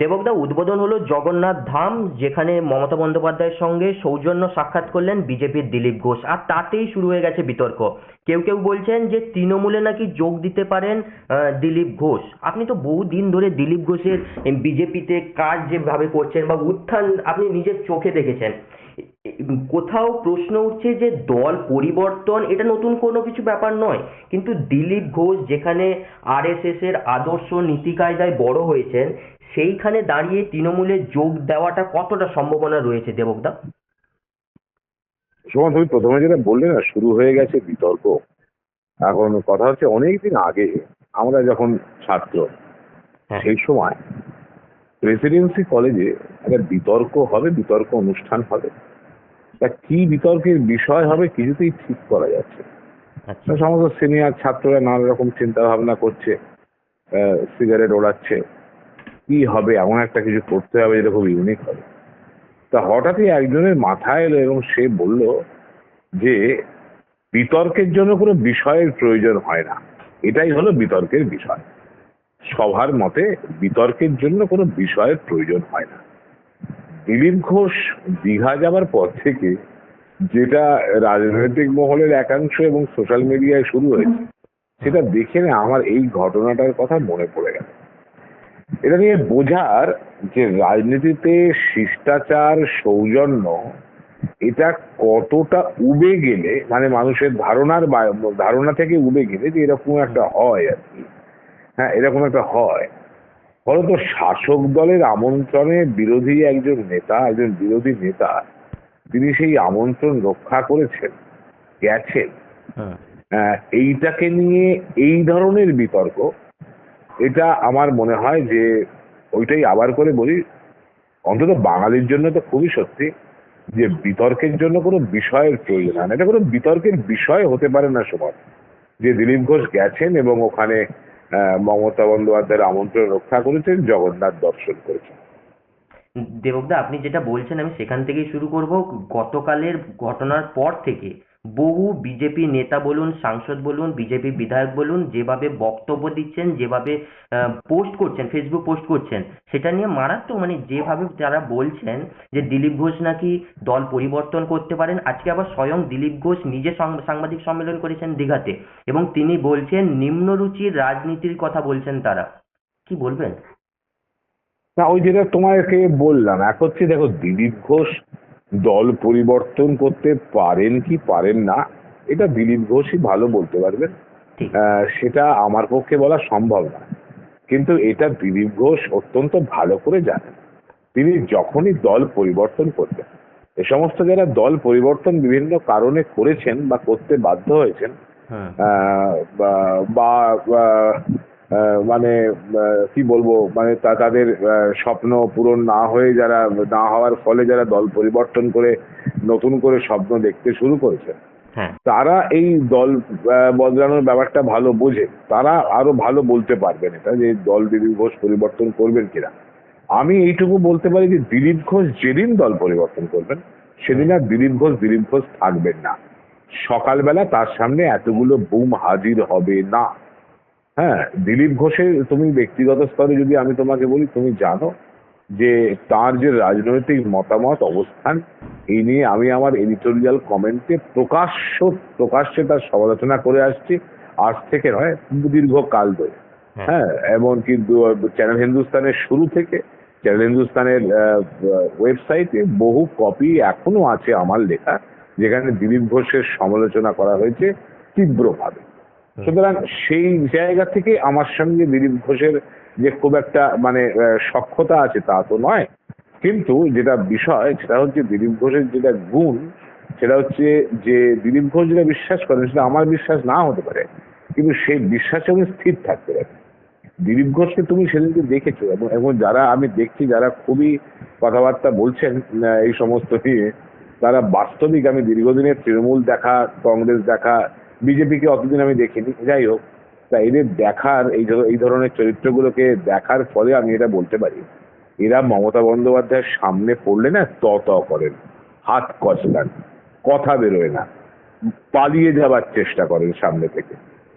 দেবকদা, উদ্বোধন হলো জগন্নাথ ধাম, যেখানে মমতা বন্দ্যোপাধ্যায়ের সঙ্গে সৌজন্য সাক্ষাৎ করলেন বিজেপির দিলীপ ঘোষ। আর তাতেই শুরু হয়ে গেছে বিতর্ক। কেউ কেউ বলছেন যে তৃণমূলে নাকি যোগ দিতে পারেন দিলীপ ঘোষ। আপনি তো বহু দিন ধরে দিলীপ ঘোষের বিজেপিতে কাজ যেভাবে করছেন বা উত্থান আপনি নিজের চোখে দেখেছেন, কোথাও প্রশ্ন উঠছে যে দল পরিবর্তন, এটা নতুন কোনো কিছু ব্যাপার নয়। কিন্তু দিলীপ ঘোষ যেখানে আরএসএস এর আদর্শ নীতি কায়দায় বড় হয়েছেন সেইখানে দাঁড়িয়ে তৃণমূলে যোগ দেওয়াটা কতটা সম্ভাবনা রয়েছে দেবকদা? সুমন তুমি প্রথমে যেটা বললে না শুরু হয়ে গেছে বিতর্ক। এখন কথা হচ্ছে অনেকদিন আগে আমরা যখন ছাত্র হ্যাঁ। সেই সময় প্রেসিডেন্সি কলেজে একটা বিতর্ক হবে বিতর্ক অনুষ্ঠান হবে। তা কি বিতর্কের বিষয় হবে কিছুতেই ঠিক করা যাচ্ছে। আচ্ছা। সমস্ত সিনিয়র ছাত্ররা নানা রকম চিন্তা ভাবনা করছে সিগারেট ওড়াচ্ছে। কি হবে? এমন একটা কিছু করতে হবে যেটা খুব ইউনিক হবে। তা হঠাৎই একজনের মাথায় এলো এবং সে বলল যে, বিতর্কের জন্য কোনো বিষয়ের প্রয়োজন হয় না। এটাই হলো বিতর্কের বিষয়। সবার মতে, বিতর্কের জন্য কোনো বিষয়ের প্রয়োজন হয় না। দিলীপ ঘোষ দীঘা যাবার পর থেকে যেটা রাজনৈতিক মহলের একাংশ এবং সোশ্যাল মিডিয়ায় শুরু হয়েছে, সেটা দেখে না আমার এই ঘটনাটার কথা মনে পড়ে গেল। এটা নিয়ে বোঝার যে রাজনীতিতে শিষ্টাচার সৌজন্য এটা কতটা উবে গেলে মানে মানুষের ধারণার ধারণা থেকে উবে গেলে যে এরকম একটা হয় আর কি। হ্যাঁ এরকম একটা হয়। ফলত শাসক দলের আমন্ত্রণে বিরোধী একজন নেতা একজন বিরোধী নেতা তিনি সেই আমন্ত্রণ রক্ষা করেছেন গেছেন। হুম এইটাকে নিয়ে এই ধরনের বিতর্ক এটা আমার মনে হয় যে ওইটাই আবার করে বলি, অন্তত বাঙালির জন্য তো খুবই সত্যি যে বিতর্কের জন্য কোনো বিষয়ের প্রয়োজন হয় না। এটা কোনো বিতর্কের বিষয় হতে পারে না সবার। যে দিলীপ ঘোষ গেছেন এবং ওখানে মমতা বন্দ্যোপাধ্যায়ের আমন্ত্রণ রক্ষা করেছেন, জগন্নাথ দর্শন করেছেন। দেবকদা, আপনি যেটা বলছেন, আমি সেখান থেকেই শুরু করব। গতকালের ঘটনার পর থেকে বহু বিজেপি নেতা বলুন, সাংসদ বলুন, বিজেপি বিধায়ক বলুন, যেভাবে বক্তব্য দিচ্ছেন, যেভাবে পোস্ট করছেন ফেসবুক পোস্ট করছেন, সেটা নিয়ে মারাত্মক মানে যেভাবে যারা বলছেন যে দিলীপ ঘোষ নাকি দল পরিবর্তন করতে পারেন, আজকে আবার স্বয়ং দিলীপ ঘোষ নিজে সাংবাদিক সম্মেলন করেছেন দীঘাতে এবং তিনি বলছেন নিম্নরুচির রাজনীতির কথা বলছেন তারা। কি বলবেন? না, ওই যেটা তোমাকে বললাম, এক হচ্ছে দেখো দিলীপ ঘোষ দল পরিবর্তন করতে পারেন কি পারেন না এটা দিলীপ ঘোষই ভালো বলতে পারবেন। সেটা আমার পক্ষে বলা সম্ভব না কিন্তু এটা দিলীপ ঘোষ অত্যন্ত ভালো করে জানেন। তিনি যখনই দল পরিবর্তন করবেন এ সমস্ত যারা দল পরিবর্তন বিভিন্ন কারণে করেছেন বা করতে বাধ্য হয়েছেন আহ, বা- মানে কি বলব মানে তাদের স্বপ্ন পূরণ না হয়ে যারা না হওয়ার ফলে যারা দল পরিবর্তন করে নতুন করে স্বপ্ন দেখতে শুরু করেছে। হ্যাঁ। তারা এই দল বদলানোর ব্যাপারটা ভালো বোঝে। তারা আরও ভালো বলতে পারবেন এটা যে দল দিলীপ ঘোষ পরিবর্তন করবেন কিনা। আমি এইটুকু বলতে পারি যে দিলীপ ঘোষ যেদিন দল পরিবর্তন করবেন সেদিন আর দিলীপ ঘোষ দিলীপ ঘোষ থাকবেন না। সকালবেলা তার সামনে এতগুলো বুম হাজির হবে না। হ্যাঁ দিলীপ ঘোষের তুমি ব্যক্তিগত স্তরে যদি আমি তোমাকে বলি তুমি জানো যে তার যে রাজনৈতিক মতামত অবস্থান এই নিয়ে আমি আমার এডিটোরিয়াল কমেন্টে প্রকাশ্য প্রকাশ্যে তার সমালোচনা করে আসছি। আজ থেকে নয় দীর্ঘ কাল ধরে। হ্যাঁ। হ্যাঁ এমনকি চ্যানেল হিন্দুস্তানের শুরু থেকে চ্যানেল হিন্দুস্তানের ওয়েবসাইটে বহু কপি এখনও আছে আমার লেখা যেখানে দিলীপ ঘোষের সমালোচনা করা হয়েছে তীব্রভাবে। সুতরাং সেই জায়গা থেকে আমার সঙ্গে দিলীপ ঘোষের যে খুব একটা মানে সখ্যতা আছে তা তো নয়। কিন্তু যেটা বিষয়, সেটা হচ্ছে দিলীপ ঘোষের যেটা গুণ, সেটা হচ্ছে যে দিলীপ ঘোষ যেটা বিশ্বাস করেন, সেটা আমার বিশ্বাস না হতে পারে। কিন্তু সেই বিশ্বাসে আমি স্থির থাকতে পারি দিলীপ ঘোষকে তুমি সেদিনকে দেখেছ, এবং এবং যারা আমি দেখছি, যারা খুবই কথাবার্তা বলছেন এই সমস্ত নিয়ে, তারা বাস্তবিক আমি দীর্ঘদিনের তৃণমূল দেখা, কংগ্রেস দেখা বিজেপিকে অতদিন আমি দেখিনি। যাই হোক, তা এদের দেখার, এই এই ধরনের চরিত্রগুলোকে দেখার ফলে আমি এটা বলতে পারি। এরা মমতা বন্দ্যোপাধ্যায়ের সামনে পড়লে না ত ত করেন, হাত কচলান কথা বেরোয় না, পালিয়ে যাবার চেষ্টা করেন সামনে থেকে।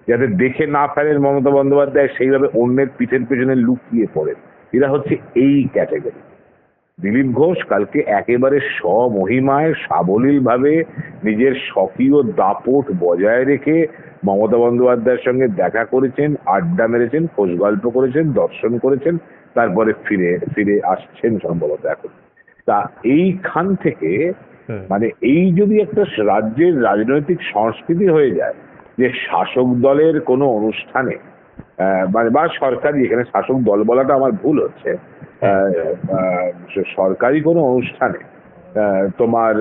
যাতে দেখে না ফেলেন মমতা বন্দ্যোপাধ্যায়, সেইভাবে অন্যের পিঠের পেছনে লুকিয়ে পড়েন। এরা হচ্ছে এই ক্যাটাগরি। দিলীপ ঘোষ কালকে একেবারে স্বমহিমায় সাবলীল ভাবে নিজের স্বকীয় দাপট বজায় রেখে মমতা বন্দ্যোপাধ্যায়ের সঙ্গে দেখা করেছেন আড্ডা মেরেছেন খোঁজ গল্প করেছেন দর্শন করেছেন তারপরে ফিরে ফিরে আসছেন সম্ভবত এখন। তা এইখান থেকে মানে এই যদি একটা রাজ্যের রাজনৈতিক সংস্কৃতি হয়ে যায় যে শাসক দলের কোনো অনুষ্ঠানে আহ, মানে বা সরকারি এখানে শাসক দল বলাটা আমার ভুল হচ্ছে সরকারি কোনো অনুষ্ঠানে তোমার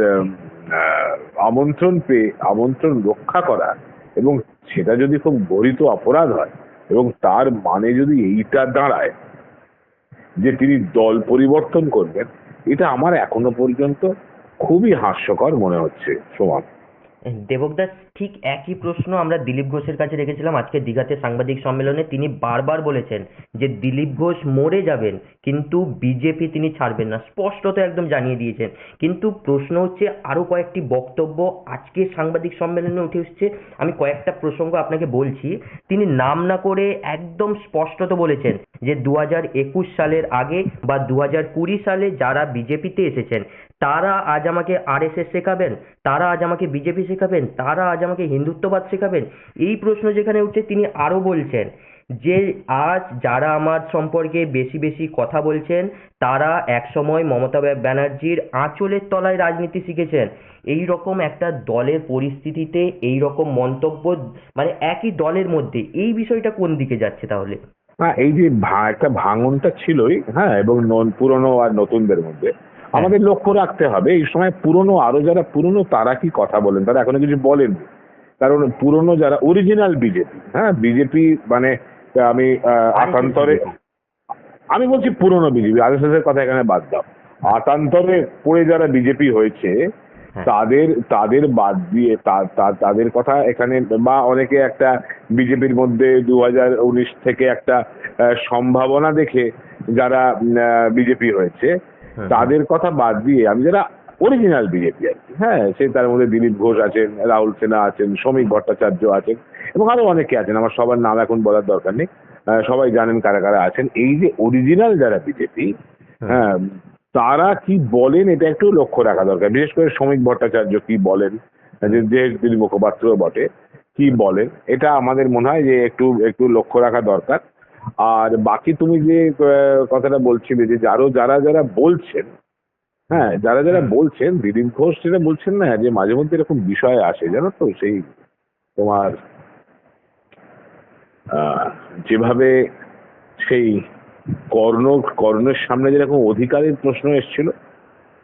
আমন্ত্রণ পেয়ে, আমন্ত্রণ রক্ষা করা এবং সেটা যদি খুব গরিত অপরাধ হয় এবং তার মানে যদি এইটা দাঁড়ায় যে তিনি দল পরিবর্তন করবেন, এটা আমার এখনও পর্যন্ত খুবই হাস্যকর মনে হচ্ছে সমান দেবকদাস ঠিক একই প্রশ্ন আমরা দিলীপ ঘোষের কাছে রেখেছিলাম। আজকে দীঘাতে সাংবাদিক সম্মেলনে তিনি বারবার বলেছেন যে দিলীপ ঘোষ মরে যাবেন, কিন্তু বিজেপি তিনি ছাড়বেন না। স্পষ্টত একদম জানিয়ে দিয়েছেন। কিন্তু প্রশ্ন হচ্ছে আরও কয়েকটি বক্তব্য আজকে সাংবাদিক সম্মেলনে উঠে এসছে। আমি কয়েকটা প্রসঙ্গ আপনাকে বলছি। তিনি নাম না করে একদম স্পষ্টত বলেছেন যে দু সালের আগে বা দু সালে যারা বিজেপিতে এসেছেন তারা আজ আমাকে আরএসএস শেখাবেন, তারা আজ আমাকে বিজেপি শেখাবেন, তারা আজ আমাকে হিন্দুত্ববাদ শেখাবেন। এই প্রশ্ন যেখানে উঠছে তিনি আরও বলছেন যে আজ যারা আমার সম্পর্কে বেশি বেশি কথা বলছেন, তারা একসময় মমতা ব্যানার্জির আঁচলের তলায় রাজনীতি শিখেছেন। এই রকম একটা দলের পরিস্থিতিতে এই রকম মন্তব্য মানে একই দলের মধ্যে, এই বিষয়টা কোন দিকে যাচ্ছে তাহলে? হ্যাঁ এই যে একটা ভাঙনটা ছিলই হ্যাঁ এবং পুরনো আর নতুনদের মধ্যে। আমাদের লক্ষ্য রাখতে হবে এই সময় পুরনো আরও যারা পুরনো তারা কি কথা বলেন তারা এখনও কিছু বলেননি কারণ পুরনো যারা অরিজিনাল বিজেপি হ্যাঁ বিজেপি মানে আমি আহ, আতান্তরে আমি বলছি পুরনো বিজেপি এর কথা এখানে বাদ দাও আতান্তরে পড়ে যারা বিজেপি হয়েছে হ্যাঁ। তাদের তাদের বাদ দিয়ে তাদের কথা এখানে বা অনেকে একটা বিজেপির মধ্যে দু উনিশ থেকে একটা সম্ভাবনা দেখে যারা বিজেপি হয়েছে। তাদের কথা বাদ দিয়ে আমি যারা অরিজিনাল বিজেপি আর কি হ্যাঁ সে তার মধ্যে দিলীপ ঘোষ আছেন রাহুল সেনা আছেন শ্রমিক ভট্টাচার্য আছেন এবং আরও অনেকে আছেন আমার সবার নাম এখন বলার দরকার নেই সবাই জানেন কারা কারা আছেন। এই যে অরিজিনাল যারা বিজেপি হ্যাঁ। তারা কি বলেন এটা একটু লক্ষ্য রাখা দরকার বিশেষ করে শ্রমিক ভট্টাচার্য কি বলেন যে যে তিনি মুখপাত্র বটে কি বলেন এটা আমাদের মনে হয় যে একটু একটু লক্ষ্য রাখা দরকার। আর বাকি তুমি যে কথাটা বলছিলে যে যারও যারা যারা বলছেন হ্যাঁ যারা যারা বলছেন দিলীপ ঘোষ যেটা বলছেন না যে মাঝে মধ্যে এরকম বিষয় আসে জানো তো সেই তোমার যেভাবে সেই কর্ণ কর্ণের সামনে যেরকম অধিকারের প্রশ্ন এসেছিল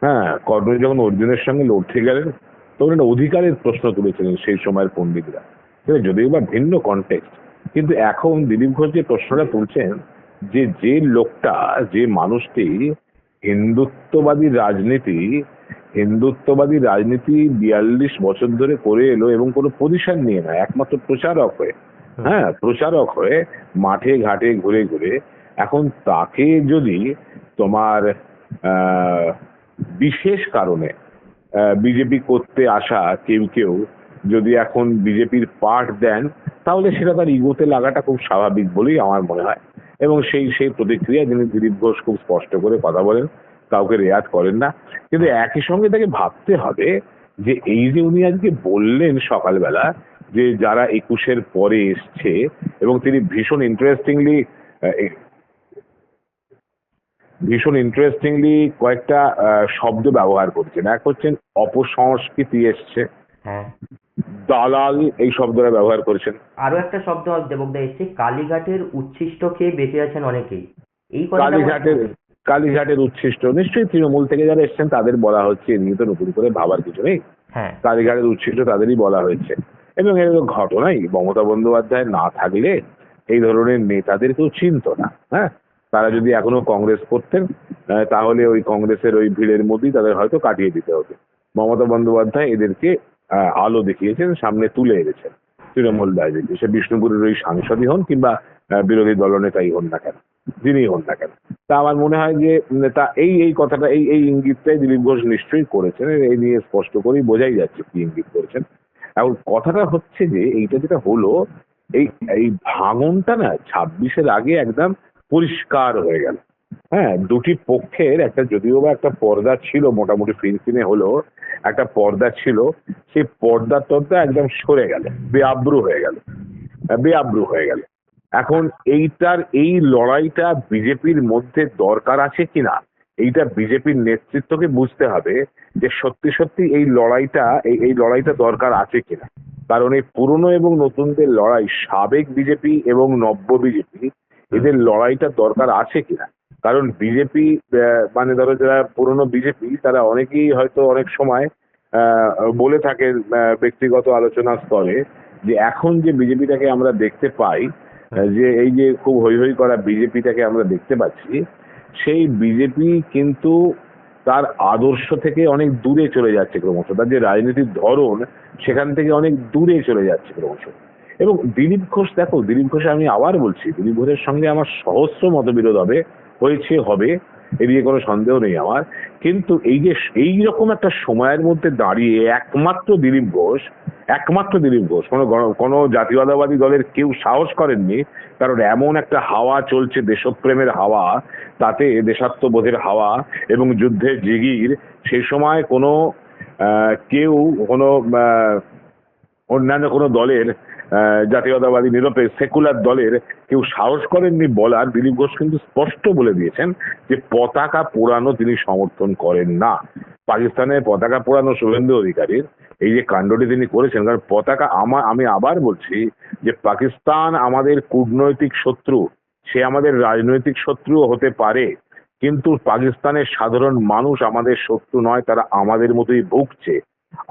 হ্যাঁ কর্ণ যখন অর্জুনের সঙ্গে লড়তে গেলেন তখন একটা অধিকারের প্রশ্ন তুলেছিলেন সেই সময়ের পণ্ডিতরা? যদিও বা ভিন্ন কনটেক্সট কিন্তু এখন দিলীপ ঘোষ যে প্রশ্নটা তুলছেন যে যে লোকটা যে মানুষটি হিন্দুত্ববাদী রাজনীতি হিন্দুত্ববাদী রাজনীতি বিয়াল্লিশ বছর ধরে করে এলো এবং কোনো পজিশন নিয়ে না একমাত্র প্রচারক হয়ে হ্যাঁ প্রচারক হয়ে মাঠে ঘাটে ঘুরে ঘুরে এখন তাকে যদি তোমার আহ, বিশেষ কারণে বিজেপি করতে আসা কেউ কেউ যদি এখন বিজেপির পার্ট দেন তাহলে সেটা তার ইগোতে লাগাটা খুব স্বাভাবিক বলেই আমার মনে হয়। এবং সেই সেই প্রতিক্রিয়া যিনি দিলীপ ঘোষ খুব স্পষ্ট করে কথা বলেন, কাউকে রেয়াত করেন না। কিন্তু একই সঙ্গে তাকে ভাবতে হবে যে এই যে উনি আজকে বললেন সকালবেলা যে যারা একুশের পরে এসছে এবং তিনি ভীষণ ইন্টারেস্টিংলি ভীষণ ইন্টারেস্টিংলি কয়েকটা শব্দ ব্যবহার করছেন। এক হচ্ছেন অপসংস্কৃতি এসছে। হ্যাঁ। দালাল এই শব্দটা ব্যবহার করেছেন। আরও একটা শব্দ দেবকদা এসছে কালীঘাটের উচ্ছিষ্ট খেয়ে বেঁচে আছেন অনেকেই। এই কালীঘাটের কালীঘাটের উচ্ছিষ্ট নিশ্চয়ই তৃণমূল থেকে যারা এসছেন তাদের বলা হচ্ছে এ নিয়ে তো নতুন করে ভাবার কিছু নেই। হ্যাঁ। কালীঘাটের উচ্ছিষ্ট তাদেরই বলা হয়েছে। এবং এর ঘটনাই মমতা বন্দ্যোপাধ্যায় না থাকলে এই ধরনের নেতাদের কেউ চিনত না হ্যাঁ? তারা যদি এখনও কংগ্রেস করতেন আহ, তাহলে ওই কংগ্রেসের ওই ভিড়ের মধ্যেই তাদের হয়তো কাটিয়ে দিতে হতো। মমতা বন্দ্যোপাধ্যায় এদেরকে আলো দেখিয়েছেন, সামনে তুলে এনেছেন তৃণমূল রাজনীতি। সে বিষ্ণুপুরের ওই সাংসদই হন কিংবা বিরোধী দলনেতাই হন না কেন? যিনি হন না কেন? তা আমার মনে হয় যে তা এই এই কথাটা, এই এই ইঙ্গিতটাই দিলীপ ঘোষ নিশ্চয়ই করেছেন। এই নিয়ে স্পষ্ট করেই বোঝাই যাচ্ছে কি ইঙ্গিত করেছেন। এখন কথাটা হচ্ছে যে, এইটা যেটা হলো, এই এই ভাঙনটা না ছাব্বিশের আগে একদম পরিষ্কার হয়ে গেল। হ্যাঁ দুটি পক্ষের একটা যদিও বা একটা পর্দা ছিল, মোটামুটি ফিনফিনে হলো, একটা পর্দা ছিল, সেই পর্দা টর্দা একদম সরে গেল, বেআব্রু হয়ে গেল বেআব্রু হয়ে গেল। এখন এইটার, এই লড়াইটা বিজেপির মধ্যে দরকার আছে কিনা, এইটা বিজেপির নেতৃত্বকে বুঝতে হবে যে সত্যি সত্যি এই লড়াইটা, এই এই লড়াইটা দরকার আছে কিনা। কারণ এই পুরনো এবং নতুনদের লড়াই, সাবেক বিজেপি এবং নব্য বিজেপি, এদের লড়াইটা দরকার আছে কিনা। কারণ বিজেপি মানে ধরো যারা পুরনো বিজেপি তারা অনেকেই হয়তো অনেক সময় বলে থাকে ব্যক্তিগত আলোচনা স্তরে যে এখন যে বিজেপিটাকে আমরা দেখতে পাই যে এই যে খুব হৈ হৈ করা বিজেপিটাকে আমরা দেখতে পাচ্ছি সেই বিজেপি কিন্তু তার আদর্শ থেকে অনেক দূরে চলে যাচ্ছে ক্রমশ। তার যে রাজনীতির ধরন সেখান থেকে অনেক দূরে চলে যাচ্ছে ক্রমশ। এবং দিলীপ ঘোষ দেখো দিলীপ ঘোষ আমি আবার বলছি দিলীপ ঘোষের সঙ্গে আমার সহস্র মতবিরোধ হবে। হয়েছে, হবে, এ নিয়ে কোনো সন্দেহ নেই আমার। কিন্তু এই যে এই রকম একটা সময়ের মধ্যে দাঁড়িয়ে একমাত্র দিলীপ ঘোষ, একমাত্র দিলীপ ঘোষ, কোনো কোনো জাতীয়তাবাদী দলের কেউ সাহস করেননি, কারণ এমন একটা হাওয়া চলছে, দেশপ্রেমের হাওয়া, তাতে দেশাত্মবোধের হাওয়া এবং যুদ্ধের জিগির সেই সময় কোনো কেউ, কোনো অন্যান্য কোনো দলের জাতীয়তাবাদী নিরপেক্ষ সেকুলার দলের কেউ সাহস করেননি বলার, দিলীপ ঘোষ কিন্তু স্পষ্ট বলে দিয়েছেন যে পতাকা পোড়ানো তিনি সমর্থন করেন না। পাকিস্তানের পতাকা পোড়ানো শুভেন্দু অধিকারীর এই যে কাণ্ডটি তিনি করেছেন, কারণ পতাকা আমার আমি আবার বলছি যে পাকিস্তান আমাদের কূটনৈতিক শত্রু, সে আমাদের রাজনৈতিক শত্রুও হতে পারে, কিন্তু পাকিস্তানের সাধারণ মানুষ আমাদের শত্রু নয়, তারা আমাদের মতোই ভুগছে,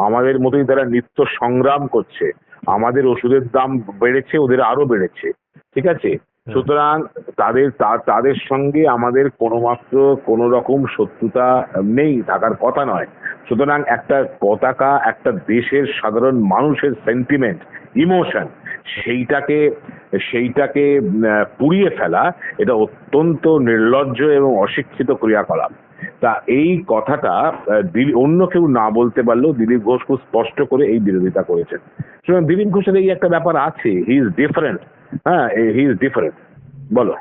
আমাদের মতোই তারা নিত্য সংগ্রাম করছে। আমাদের ওষুধের দাম বেড়েছে ওদের আরও বেড়েছে। ঠিক আছে? সুতরাং তাদের তাদের সঙ্গে আমাদের কোনো মাত্র কোনো রকম শত্রুতা নেই থাকার কথা নয়। সুতরাং একটা পতাকা একটা দেশের সাধারণ মানুষের সেন্টিমেন্ট ইমোশন সেইটাকে সেইটাকে পুড়িয়ে ফেলা এটা অত্যন্ত নির্লজ্জ এবং অশিক্ষিত ক্রিয়াকলাপ। তা এই কথাটা অন্য কেউ না বলতে পারলেও দিলীপ ঘোষ খুব স্পষ্ট করে এই বিরোধিতা করেছেন। সুতরাং দিলীপ ঘোষের এই একটা ব্যাপার আছে হি ইজ ডিফারেন্ট হ্যাঁ হি ইজ ডিফারেন্ট বলো।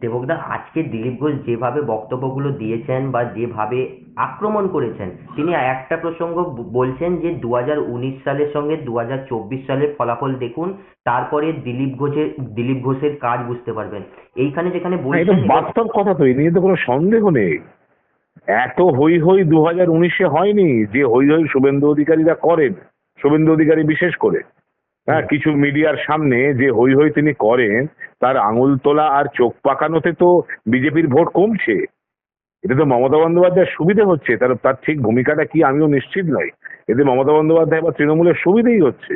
দেবকদা আজকে দিলীপ ঘোষ যেভাবে বক্তব্যগুলো দিয়েছেন বা যেভাবে আক্রমণ করেছেন তিনি একটা প্রসঙ্গ বলছেন যে দু উনিশ সালের সঙ্গে দু চব্বিশ সালের ফলাফল দেখুন তারপরে দিলীপ ঘোষের দিলীপ ঘোষের কাজ বুঝতে পারবেন। এইখানে যেখানে বলছেন বাস্তব কথা তো এই নিয়ে তো কোনো সন্দেহ নেই। এত হই হই দু হাজার উনিশে হয়নি যে হই হই শুভেন্দু অধিকারীরা করেন শুভেন্দু অধিকারী বিশেষ করে। হ্যাঁ কিছু মিডিয়ার সামনে যে হই হই তিনি করেন তার আঙুল তোলা আর চোখ পাকানোতে তো বিজেপির ভোট কমছে। এটা তো মমতা বন্দ্যোপাধ্যায়ের সুবিধে হচ্ছে তার তার ঠিক ভূমিকাটা কি আমিও নিশ্চিত নই। এতে মমতা বন্দ্যোপাধ্যায় বা তৃণমূলের সুবিধেই হচ্ছে।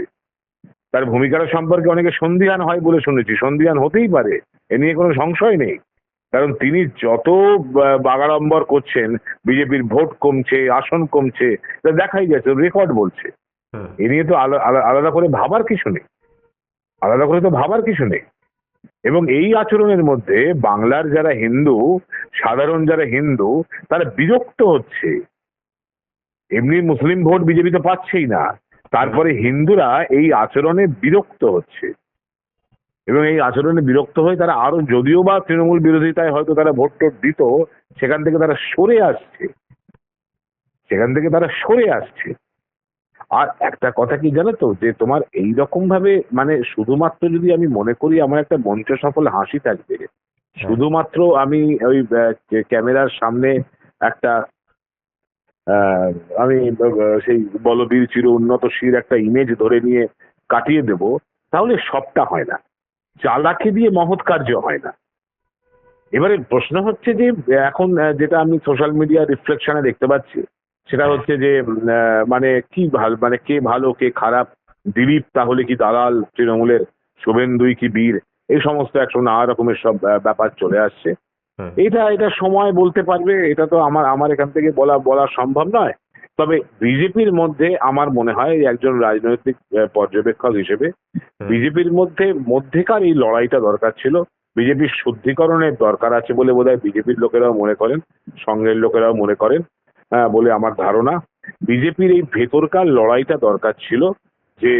তার ভূমিকাটা সম্পর্কে অনেকে সন্দিহান হয় বলে শুনেছি সন্দিহান হতেই পারে এ নিয়ে কোনো সংশয় নেই। কারণ তিনি যত বাগাড়ম্বর করছেন বিজেপির ভোট কমছে আসন কমছে তা দেখাই যাচ্ছে রেকর্ড বলছে। এ নিয়ে তো আলা- আলা- আলাদা করে ভাবার কিছু নেই। আলাদা করে তো ভাবার কিছু নেই। এবং এই আচরণের মধ্যে বাংলার যারা হিন্দু, সাধারণ যারা হিন্দু, তারা বিরক্ত হচ্ছে। এমনি মুসলিম ভোট বিজেপি তো পাচ্ছেই না। তারপরে হিন্দুরা এই আচরণে বিরক্ত হচ্ছে। এবং এই আচরণে বিরক্ত হয়ে তারা আরও যদিও বা তৃণমূল বিরোধিতায় হয়তো তারা ভোট টোট দিত, সেখান থেকে তারা সরে আসছে। সেখান থেকে তারা সরে আসছে। আর একটা কথা কি জানো তো যে তোমার এই রকম ভাবে মানে শুধুমাত্র যদি আমি মনে করি আমার একটা মঞ্চ সফল হাসি থাকবে শুধুমাত্র আমি ওই ক্যামেরার সামনে একটা আমি সেই বলবীর চির উন্নত শির একটা ইমেজ ধরে নিয়ে কাটিয়ে দেব তাহলে সবটা হয় না। চালাকি দিয়ে মহৎ কার্য হয় না। এবারে প্রশ্ন হচ্ছে যে এখন যেটা আমি সোশ্যাল মিডিয়া রিফ্লেকশনে দেখতে পাচ্ছি সেটা হচ্ছে যে মানে কি ভালো মানে কে ভালো কে খারাপ দিলীপ তাহলে কি দালাল তৃণমূলের শুভেন্দুই কি বীর এই সমস্ত একশো নানা রকমের সব ব্যাপার চলে আসছে। এটা এটা সময় বলতে পারবে এটা তো আমার আমার এখান থেকে বলা বলা সম্ভব নয়। তবে বিজেপির মধ্যে আমার মনে হয় একজন রাজনৈতিক পর্যবেক্ষক হিসেবে বিজেপির মধ্যে মধ্যেকার এই লড়াইটা দরকার ছিল। বিজেপির শুদ্ধিকরণের দরকার আছে বলে বোধহয় বিজেপির লোকেরাও মনে করেন সঙ্গের লোকেরাও মনে করেন। বলে আমার ধারণা। বিজেপির এই ভেতরকার লড়াইটা দরকার ছিল যে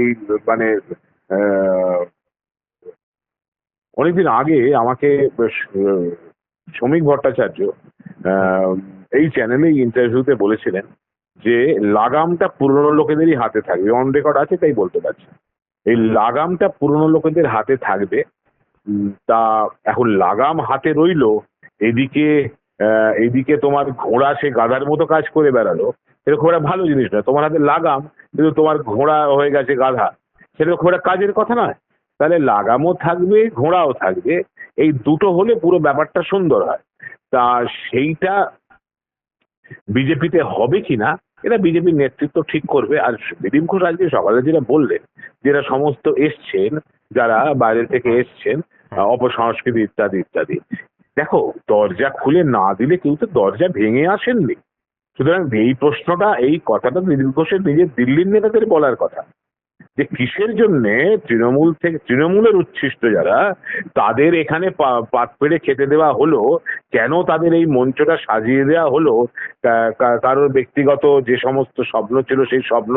এই মানে অনেকদিন আগে আমাকে শ্রমিক ভট্টাচার্য এই চ্যানেলে ইন্টারভিউতে বলেছিলেন যে লাগামটা পুরনো লোকেদেরই হাতে থাকবে। অন রেকর্ড আছে তাই বলতে পারছি। এই লাগামটা পুরনো লোকেদের হাতে থাকবে। তা এখন লাগাম হাতে রইল এদিকে আহ, এদিকে তোমার ঘোড়া সে গাধার মতো কাজ করে বেড়ালো। সেটা খুব একটা ভালো জিনিস নয়। তোমার হাতে লাগাম কিন্তু তোমার ঘোড়া হয়ে গেছে গাধা। সেটা খুব একটা কাজের কথা নয়। তাহলে লাগামও থাকবে ঘোড়াও থাকবে। এই দুটো হলে পুরো ব্যাপারটা সুন্দর হয়। তা সেইটা বিজেপিতে হবে কিনা এটা বিজেপির নেতৃত্ব ঠিক করবে। আর দিলীপ ঘোষ আজকে সকালে যেটা বললেন যেটা সমস্ত এসছেন যারা বাইরে থেকে এসছেন অপসংস্কৃতি ইত্যাদি ইত্যাদি। দেখো, দরজা খুলে না দিলে কেউ তো দরজা ভেঙে আসেননি। সুতরাং এই প্রশ্নটা, এই কথাটা দিলীপ ঘোষের নিজের দিল্লির নেতাদের বলার কথা। যে কিসের জন্যে তৃণমূল থেকে, তৃণমূলের উচ্ছিষ্ট যারা, তাদের এখানে পাত পেড়ে খেতে দেওয়া হলো, কেন তাদের এই মঞ্চটা সাজিয়ে দেওয়া হলো কারোর ব্যক্তিগত যে সমস্ত স্বপ্ন ছিল, সেই স্বপ্ন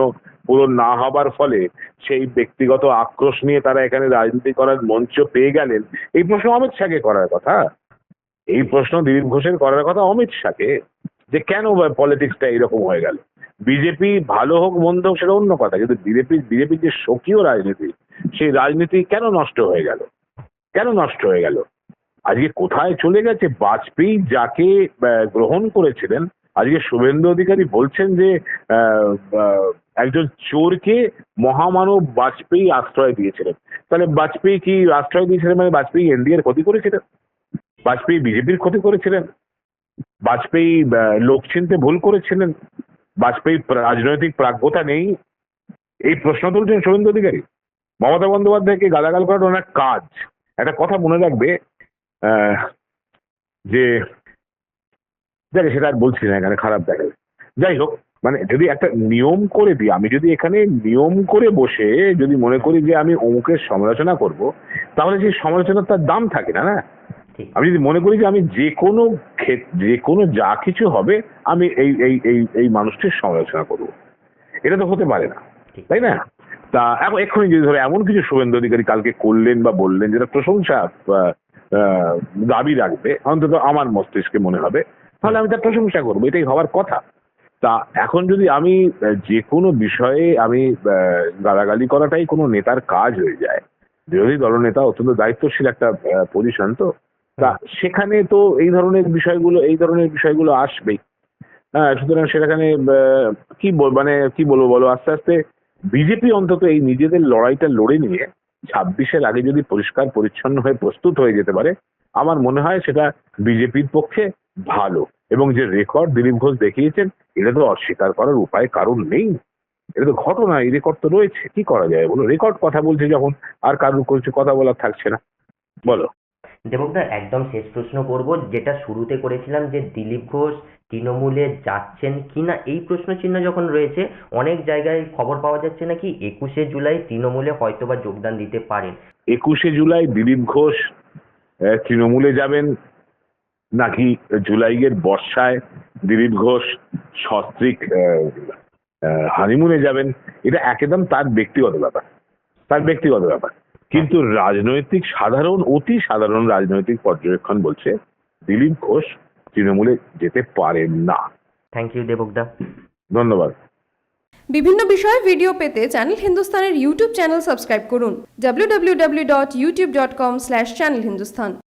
পূরণ না হবার ফলে সেই ব্যক্তিগত আক্রোশ নিয়ে তারা এখানে রাজনীতি করার মঞ্চ পেয়ে গেলেন। এই প্রশ্ন অমিত শাহকে করার কথা। এই প্রশ্ন দিলীপ ঘোষের করার কথা অমিত শাহকে, যে কেন পলিটিক্সটা এরকম হয়ে গেল? বিজেপি ভালো হোক, মন্দ হোক, সেটা অন্য কথা। কিন্তু বিজেপি বিজেপির যে স্বকীয় রাজনীতি, সেই রাজনীতি কেন নষ্ট হয়ে গেল? কেন নষ্ট হয়ে গেল? আজকে কোথায় চলে গেছে? বাজপেয়ী যাকে গ্রহণ করেছিলেন, আজকে শুভেন্দু অধিকারী বলছেন যে একজন চোরকে মহামানব বাজপেয়ী আশ্রয় দিয়েছিলেন। তাহলে বাজপেয়ী কি আশ্রয় দিয়েছিলেন মানে বাজপেয়ী এনডিএর ক্ষতি করেছিলেন? বাজপেয়ী বিজেপির ক্ষতি করেছিলেন। বাজপেয়ী লোক চিনতে ভুল করেছিলেন। বাজপেয়ী রাজনৈতিক প্রাজ্ঞতা নেই। এই প্রশ্ন তুলছেন শুভেন্দু অধিকারী। মমতা বন্দ্যোপাধ্যায়কে গালাগাল করাটা ওনার কাজ। একটা কথা মনে রাখবে যে দেখে সেটা আর বলছি না এখানে, খারাপ দেখাবে যাই হোক মানে যদি একটা নিয়ম করে দিই, আমি যদি এখানে নিয়ম করে বসে যদি মনে করি যে আমি অমুকের সমালোচনা করব, তাহলে সেই সমালোচনার তার দাম থাকে না না? আমি যদি মনে করি যে আমি যে কোনো যে কোনো যা কিছু হবে আমি এই এই এই এই মানুষটির সমালোচনা করব। এটা তো হতে পারে না। তাই না? তা এখন এক্ষুনি যদি ধরো এমন কিছু শুভেন্দু অধিকারী কালকে করলেন বা বললেন যেটা প্রশংসা দাবি রাখবে অন্তত আমার মস্তিষ্কে মনে হবে তাহলে আমি তার প্রশংসা করব এটাই হওয়ার কথা। তা এখন যদি আমি যে কোনো বিষয়ে আমি আহ, গালাগালি করাটাই কোনো নেতার কাজ হয়ে যায় বিরোধী দলনেতা অত্যন্ত দায়িত্বশীল একটা পজিশন তো তা সেখানে তো এই ধরনের বিষয়গুলো, এই ধরনের বিষয়গুলো আসবেই। হ্যাঁ সুতরাং সেখানে কি মানে কি বলব বলো, আস্তে আস্তে বিজেপি অন্তত এই নিজেদের লড়াইটা লড়ে নিয়ে ছাব্বিশের আগে যদি পরিষ্কার, পরিচ্ছন্ন হয়ে প্রস্তুত হয়ে যেতে পারে, আমার মনে হয় সেটা বিজেপির পক্ষে ভালো। এবং যে রেকর্ড দিলীপ ঘোষ দেখিয়েছেন, এটা তো অস্বীকার করার উপায় কারণ নেই। এটা তো ঘটনা, এই রেকর্ড তো রয়েছে, কি করা যায় বলো? রেকর্ড কথা বলছে যখন, আর কারোর কিছু কথা বলার থাকছে না। বলো। দেবকদা, একদম শেষ প্রশ্ন করব। যেটা শুরুতে করেছিলাম যে, দিলীপ ঘোষ তৃণমূলে যাচ্ছেন কিনা এই প্রশ্ন চিহ্ন যখন রয়েছে, অনেক জায়গায় খবর পাওয়া যাচ্ছে নাকি একুশে জুলাই তৃণমূলে হয়তোবা যোগদান দিতে পারেন। একুশে জুলাই দিলীপ ঘোষ তৃণমূলে যাবেন নাকি জুলাইয়ের বর্ষায় দিলীপ ঘোষ, সস্ত্রিক হানিমুনে যাবেন? এটা একদম তার ব্যক্তিগত ব্যাপার। তার ব্যক্তিগত ব্যাপার। কিন্তু রাজনৈতিক সাধারণ অতি সাধারণ রাজনৈতিক পর্যবেক্ষণ বলছে দিলীপ ঘোষ তৃণমূলে যেতে পারেন না। থ্যাংক ইউ দেবকদা। ধন্যবাদ। বিভিন্ন বিষয়ে ভিডিও পেতে চ্যানেল হিন্দুস্তানের ইউটিউব চ্যানেল সাবস্ক্রাইব করুন। www.youtube.com/channelhindustan